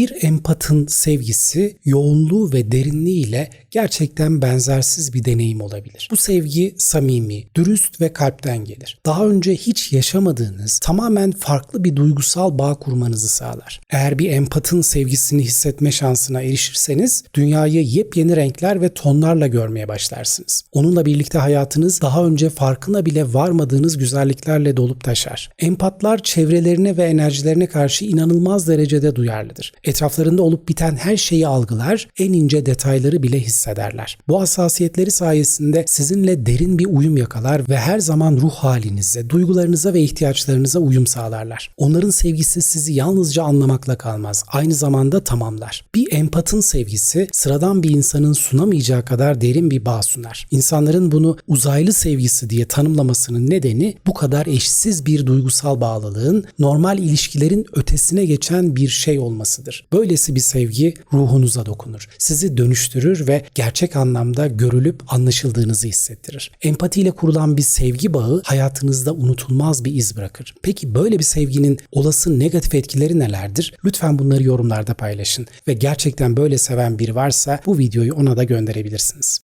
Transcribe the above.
Bir empatın sevgisi yoğunluğu ve derinliğiyle gerçekten benzersiz bir deneyim olabilir. Bu sevgi samimi, dürüst ve kalpten gelir. Daha önce hiç yaşamadığınız tamamen farklı bir duygusal bağ kurmanızı sağlar. Eğer bir empatın sevgisini hissetme şansına erişirseniz dünyayı yepyeni renkler ve tonlarla görmeye başlarsınız. Onunla birlikte hayatınız daha önce farkına bile varmadığınız güzelliklerle dolup taşar. Empatlar çevrelerine ve enerjilerine karşı inanılmaz derecede duyarlıdır. Etraflarında olup biten her şeyi algılar, en ince detayları bile hissederler. Bu hassasiyetleri sayesinde sizinle derin bir uyum yakalar ve her zaman ruh halinize, duygularınıza ve ihtiyaçlarınıza uyum sağlarlar. Onların sevgisi sizi yalnızca anlamakla kalmaz, aynı zamanda tamamlar. Bir empatın sevgisi sıradan bir insanın sunamayacağı kadar derin bir bağ sunar. İnsanların bunu uzaylı sevgisi diye tanımlamasının nedeni bu kadar eşsiz bir duygusal bağlılığın normal ilişkilerin ötesine geçen bir şey olmasıdır. Böylesi bir sevgi ruhunuza dokunur. Sizi dönüştürür ve gerçek anlamda görülüp anlaşıldığınızı hissettirir. Empatiyle kurulan bir sevgi bağı hayatınızda unutulmaz bir iz bırakır. Peki böyle bir sevginin olası negatif etkileri nelerdir? Lütfen bunları yorumlarda paylaşın ve gerçekten böyle seven biri varsa bu videoyu ona da gönderebilirsiniz.